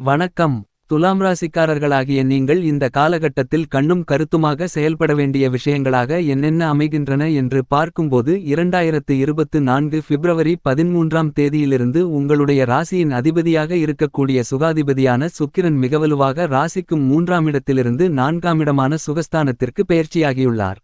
வணக்கம். துலாம் ராசிக்காரர்களாகிய நீங்கள் இந்த காலகட்டத்தில் கண்ணும் கருத்துமாக செயல்பட வேண்டிய விஷயங்களாக என்னென்ன அமைகின்றன என்று பார்க்கும்போது இரண்டாயிரத்து இருபத்து நான்கு பிப்ரவரி பதிமூன்றாம் தேதியிலிருந்து உங்களுடைய ராசியின் அதிபதியாக இருக்கக்கூடிய சுகாதிபதியான சுக்கிரன் மிகவலுவாக ராசிக்கும் மூன்றாம் இடத்திலிருந்து நான்காம் இடமான சுகஸ்தானத்திற்கு பெயர்ச்சியாகியுள்ளார்.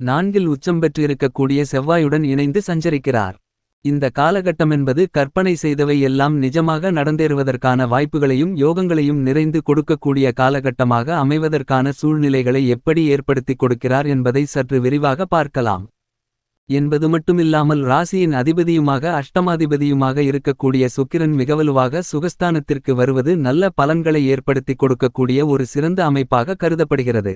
நான்கில் உச்சம் பெற்றிருக்கக்கூடிய செவ்வாயுடன் இணைந்து சஞ்சரிக்கிறார். இந்த காலகட்டமென்பது கற்பனை செய்தவை எல்லாம் நிஜமாக நடந்தேறுவதற்கான வாய்ப்புகளையும் யோகங்களையும் நிறைந்து கொடுக்கக்கூடிய காலகட்டமாக அமைவதற்கான சூழ்நிலைகளை எப்படி ஏற்படுத்திக் கொடுக்கிறார் என்பதை சற்று விரிவாக பார்க்கலாம். என்பது மட்டுமில்லாமல் ராசியின் அதிபதியுமாக அஷ்டமாதிபதியுமாக இருக்கக்கூடிய சுக்கிரன் மிகவலுவாக சுகஸ்தானத்திற்கு வருவது நல்ல பலன்களை ஏற்படுத்திக் கொடுக்கக்கூடிய ஒரு சிறந்த அமைப்பாக கருதப்படுகிறது.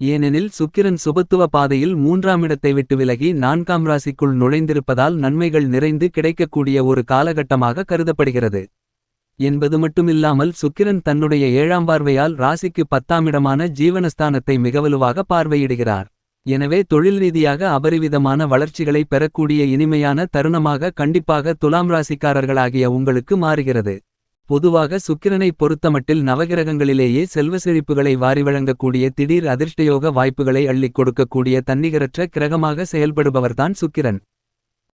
ஏனெனில் சுக்கிரன் சுபத்துவ பாதையில் மூன்றாம் இடத்தை விட்டு விலகி நான்காம் ராசிக்குள் நுழைந்திருப்பதால் நன்மைகள் நிறைந்து கிடைக்கக்கூடிய ஒரு காலகட்டமாக கருதப்படுகிறது. என்பது மட்டுமில்லாமல் சுக்கிரன் தன்னுடைய ஏழாம் பார்வையால் ராசிக்கு பத்தாமிடமான ஜீவனஸ்தானத்தை மிகவலுவாக பார்வையிடுகிறார். எனவே தொழில் ரீதியாக அபரிவிதமான வளர்ச்சிகளை பெறக்கூடிய இனிமையான தருணமாக கண்டிப்பாக துலாம் ராசிக்காரர்களாகிய உங்களுக்கு மாறுகிறது. பொதுவாக சுக்கிரனை பொறுத்தமட்டில் நவகிரகங்களிலேயே செல்வ செழிப்புகளை வாரி வழங்கக்கூடிய திடீர் அதிர்ஷ்டயோக வாய்ப்புகளை அள்ளிக் கொடுக்கக்கூடிய தன்னிகரற்ற கிரகமாக செயல்படுபவர்தான் சுக்கிரன்.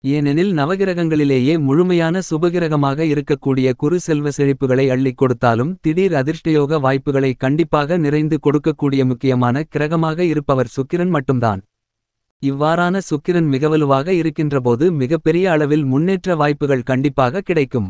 ஏனெனில் நவகிரகங்களிலேயே முழுமையான சுபகிரகமாக இருக்கக்கூடிய குறு செல்வ செழிப்புகளை அள்ளிக் கொடுத்தாலும் திடீர் அதிர்ஷ்டயோக வாய்ப்புகளை கண்டிப்பாக நிறைந்து கொடுக்கக்கூடிய முக்கியமான கிரகமாக இருப்பவர் சுக்கிரன் மட்டும்தான். இவ்வாறான சுக்கிரன் மிகவலுவாக இருக்கின்றபோது மிகப்பெரிய அளவில் முன்னேற்ற வாய்ப்புகள் கண்டிப்பாக கிடைக்கும்.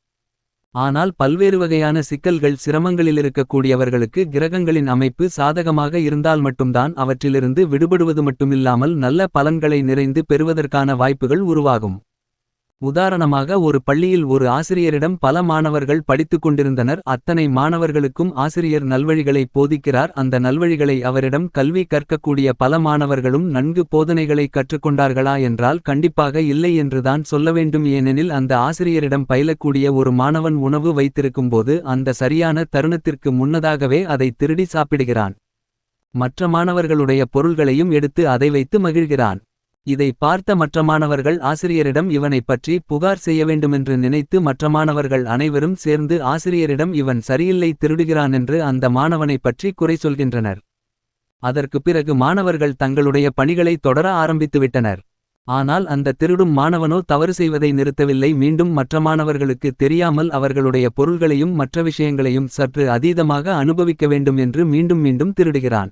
ஆனால் பல்வேறு வகையான சிக்கல்கள் சிரமங்களில் இருக்கக்கூடியவர்களுக்கு கிரகங்களின் அமைப்பு சாதகமாக இருந்தால் மட்டும்தான் அவற்றிலிருந்து விடுபடுவது மட்டுமில்லாமல் நல்ல பலன்களை நிறைந்து பெறுவதற்கான வாய்ப்புகள் உருவாகும். உதாரணமாக ஒரு பள்ளியில் ஒரு ஆசிரியரிடம் பல மாணவர்கள் படித்துக் கொண்டிருந்தனர். அத்தனை மாணவர்களுக்கும் ஆசிரியர் நல்வழிகளை போதிக்கிறார். அந்த நல்வழிகளை அவரிடம் கல்வி கற்கக்கூடிய பல மாணவர்களும் நன்கு போதனைகளை கற்றுக்கொண்டார்களா என்றால் கண்டிப்பாக இல்லை என்றுதான் சொல்ல வேண்டும். ஏனெனில் அந்த ஆசிரியரிடம் பயிலக்கூடிய ஒரு மாணவன் உணவு வைத்திருக்கும்போது அந்த சரியான தருணத்திற்கு முன்னதாகவே அதை திருடி சாப்பிடுகிறான். மற்ற மாணவர்களுடைய பொருள்களையும் எடுத்து அதை வைத்து மகிழ்கிறான். இதை பார்த்த மற்ற மாணவர்கள் ஆசிரியரிடம் இவனைப் பற்றி புகார் செய்ய வேண்டுமென்று நினைத்து மற்ற மாணவர்கள் அனைவரும் சேர்ந்து ஆசிரியரிடம் இவன் சரியில்லை திருடுகிறான் என்று அந்த மாணவனைப் பற்றி குறை சொல்கின்றனர். அதற்கு பிறகு மாணவர்கள் தங்களுடைய பணிகளை தொடர ஆரம்பித்துவிட்டனர். ஆனால் அந்த திருடும் மாணவனோ தவறு செய்வதை நிறுத்தவில்லை. மீண்டும் மற்ற மாணவர்களுக்கு தெரியாமல் அவர்களுடைய பொருள்களையும் மற்ற விஷயங்களையும் சற்று அதீதமாக அனுபவிக்க வேண்டும் என்று மீண்டும் மீண்டும் திருடுகிறான்.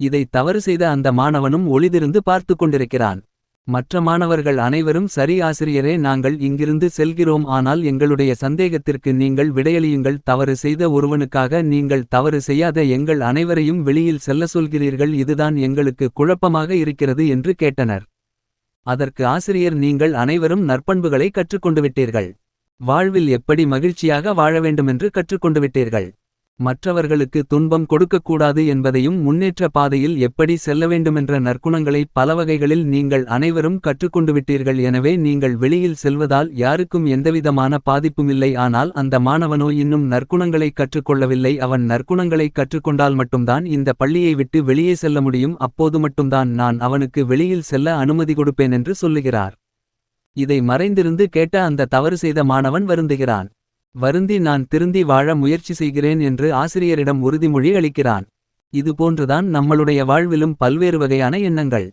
இதை தவறு செய்த அந்த மாணவனும் ஒளிதிருந்து பார்த்து கொண்டிருக்கிறான் மற்ற மாணவர்கள் அனைவரும் சரி ஆசிரியரே நாங்கள் இங்கிருந்து செல்கிறோம். ஆனால் எங்களுடைய சந்தேகத்திற்கு நீங்கள் விடையளியுங்கள். தவறு செய்த ஒருவனுக்காக நீங்கள் தவறு செய்யாத எங்கள் அனைவரையும் வெளியில் செல்ல சொல்கிறீர்கள். இதுதான் எங்களுக்கு குழப்பமாக இருக்கிறது என்று கேட்டனர். அதற்கு ஆசிரியர் நீங்கள் அனைவரும் நற்பண்புகளை கற்றுக்கொண்டு விட்டீர்கள். வாழ்வில் எப்படி மகிழ்ச்சியாக வாழ வேண்டுமென்று கற்றுக்கொண்டு விட்டீர்கள். மற்றவர்களுக்கு துன்பம் கொடுக்கக்கூடாது என்பதையும் முன்னேற்ற பாதையில் எப்படி செல்ல வேண்டுமென்ற நற்குணங்களை பல வகைகளில் நீங்கள் அனைவரும் கற்றுக்கொண்டு விட்டீர்கள் எனவே நீங்கள் வெளியில் செல்வதால் யாருக்கும் எந்தவிதமான பாதிப்புமில்லை. ஆனால் அந்த மாணவனோ இன்னும் நற்குணங்களை கற்றுக்கொள்ளவில்லை. அவன் நற்குணங்களை கற்றுக்கொண்டால் மட்டும்தான் இந்த பள்ளியை விட்டு வெளியே செல்ல முடியும். அப்போது மட்டும்தான் நான் அவனுக்கு வெளியில் செல்ல அனுமதி கொடுப்பேன் என்று சொல்லுகிறார். இதை மறைந்திருந்து கேட்ட அந்த தவறு செய்த மாணவன் வருந்துகிறான். வருந்தி நான் திருந்தி வாழ முயற்சி செய்கிறேன் என்று ஆசிரியரிடம் உறுதிமொழி அளிக்கிறான். இதுபோன்றுதான் நம்மளுடைய வாழ்விலும் பல்வேறு வகையான எண்ணங்கள்.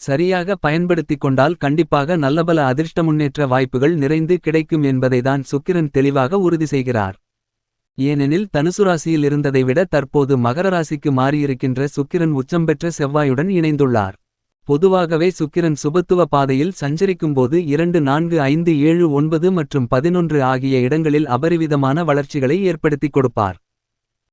சரியாக பயன்படுத்திக் கொண்டால் கண்டிப்பாக நல்லபல அதிர்ஷ்ட முன்னேற்ற வாய்ப்புகள் நிறைந்து கிடைக்கும் என்பதைதான் சுக்கிரன் தெளிவாக உறுதி செய்கிறார். ஏனெனில் தனுசு ராசியில் இருந்ததை விட தற்போது மகர ராசிக்கு மாறியிருக்கின்ற சுக்கிரன் உச்சம் பெற்ற செவ்வாயுடன் இணைந்துள்ளார். பொதுவாகவே சுக்கிரன் சுபத்துவ பாதையில் சஞ்சரிக்கும்போது இரண்டு நான்கு ஐந்து ஏழு ஒன்பது மற்றும் பதினொன்று ஆகிய இடங்களில் அபரிவிதமான வளர்ச்சிகளை ஏற்படுத்திக் கொடுப்பார்.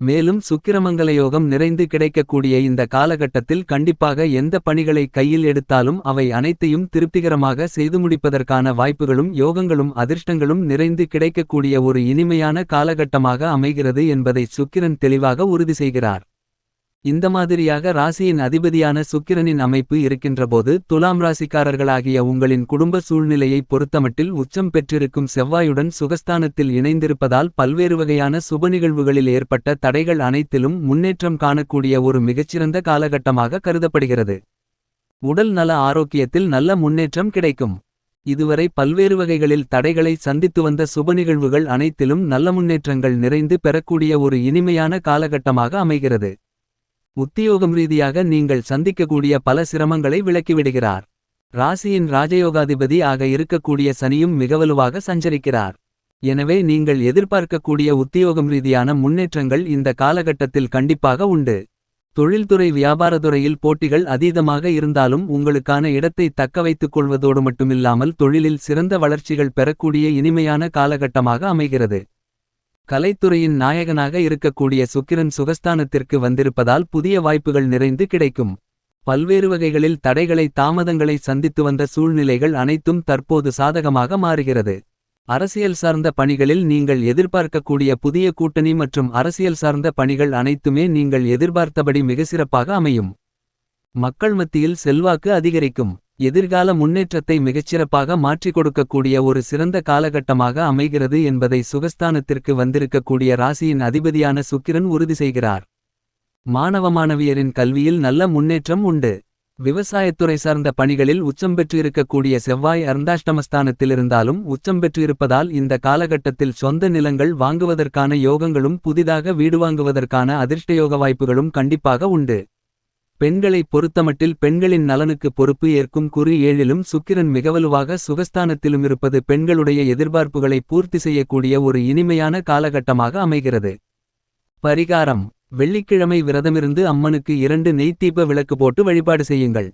மேலும் சுக்கிரமங்கல யோகம் நிறைந்து கிடைக்கக்கூடிய இந்த காலகட்டத்தில் கண்டிப்பாக எந்த பணிகளை கையில் எடுத்தாலும் அவை அனைத்தையும் திருப்திகரமாக செய்து முடிப்பதற்கான வாய்ப்புகளும் யோகங்களும் அதிர்ஷ்டங்களும் நிறைந்து கிடைக்கக்கூடிய ஒரு இனிமையான காலகட்டமாக அமைகிறது என்பதை சுக்கிரன் தெளிவாக உறுதி செய்கிறார். இந்த மாதிரியாக ராசியின் அதிபதியான சுக்கிரனின் அமைப்பு இருக்கின்றபோது துலாம் ராசிக்காரர்களாகிய உங்களின் குடும்ப சூழ்நிலையை பொறுத்தமட்டில் உச்சம் பெற்றிருக்கும் செவ்வாயுடன் சுகஸ்தானத்தில் இணைந்திருப்பதால் பல்வேறு வகையான சுப நிகழ்வுகளில் ஏற்பட்ட தடைகள் அனைத்திலும் முன்னேற்றம் காணக்கூடிய ஒரு மிகச்சிறந்த காலகட்டமாக கருதப்படுகிறது. உடல் நல ஆரோக்கியத்தில் நல்ல முன்னேற்றம் கிடைக்கும். இதுவரை பல்வேறு வகைகளில் தடைகளை சந்தித்து வந்த சுப நிகழ்வுகள் அனைத்திலும் நல்ல முன்னேற்றங்கள் நிறைந்து பெறக்கூடிய ஒரு இனிமையான காலகட்டமாக அமைகிறது. உத்தியோகம் ரீதியாக நீங்கள் சந்திக்கக்கூடிய பல சிரமங்களை விலக்கிவிடுகிறார் ராசியின் ராஜயோகாதிபதி ஆக இருக்கக்கூடிய சனியும் மிகவலுவாக சஞ்சரிக்கிறார். எனவே நீங்கள் எதிர்பார்க்கக்கூடிய உத்தியோகம் ரீதியான முன்னேற்றங்கள் இந்த காலகட்டத்தில் கண்டிப்பாக உண்டு. தொழில்துறை வியாபாரத்துறையில் போட்டிகள் அதீதமாக இருந்தாலும் உங்களுக்கான இடத்தை தக்க வைத்துக் கொள்வதோடு மட்டுமில்லாமல் தொழிலில் சிறந்த வளர்ச்சிகள் பெறக்கூடிய இனிமையான காலகட்டமாக அமைகிறது. கலைத்துறையின் நாயகனாக இருக்கக்கூடிய சுக்கிரன் சுகஸ்தானத்திற்கு வந்திருப்பதால் புதிய வாய்ப்புகள் நிறைந்து கிடைக்கும். பல்வேறு வகைகளில் தடைகளை தாமதங்களை சந்தித்து வந்த சூழ்நிலைகள் அனைத்தும் தற்போது சாதகமாக மாறுகிறது. அரசியல் சார்ந்த பணிகளில் நீங்கள் எதிர்பார்க்கக்கூடிய புதிய கூட்டணி மற்றும் அரசியல் சார்ந்த பணிகள் அனைத்துமே நீங்கள் எதிர்பார்த்தபடி மிக சிறப்பாக அமையும். மக்கள் மத்தியில் செல்வாக்கு அதிகரிக்கும். எதிர்கால முன்னேற்றத்தை மிகச்சிறப்பாக மாற்றிக் கொடுக்கக்கூடிய ஒரு சிறந்த காலகட்டமாக அமைகிறது என்பதை சுகஸ்தானத்திற்கு வந்திருக்கக்கூடிய ராசியின் அதிபதியான சுக்கிரன் உறுதி செய்கிறார். மாணவ மாணவியரின் கல்வியில் நல்ல முன்னேற்றம் உண்டு. விவசாயத்துறை சார்ந்த பணிகளில் உச்சம் பெற்றிருக்கக்கூடிய செவ்வாய் அர்ந்தாஷ்டமஸ்தானத்திலிருந்தாலும் உச்சம் பெற்றிருப்பதால் இந்த காலகட்டத்தில் சொந்த நிலங்கள் வாங்குவதற்கான யோகங்களும் புதிதாக வீடு வாங்குவதற்கான அதிர்ஷ்டயோக வாய்ப்புகளும் கண்டிப்பாக உண்டு. பெண்களை பொறுத்தமட்டில் பெண்களின் நலனுக்கு பொறுப்பு ஏற்கும் குறி ஏழிலும் சுக்கிரன் மிகவலுவாக சுகஸ்தானத்திலும் இருப்பது பெண்களுடைய எதிர்பார்ப்புகளை பூர்த்தி செய்யக்கூடிய ஒரு இனிமையான காலகட்டமாக அமைகிறது. பரிகாரம் வெள்ளிக்கிழமை விரதமிருந்து அம்மனுக்கு இரண்டு நெய்த்தீப விளக்கு போட்டு வழிபாடு செய்யுங்கள்.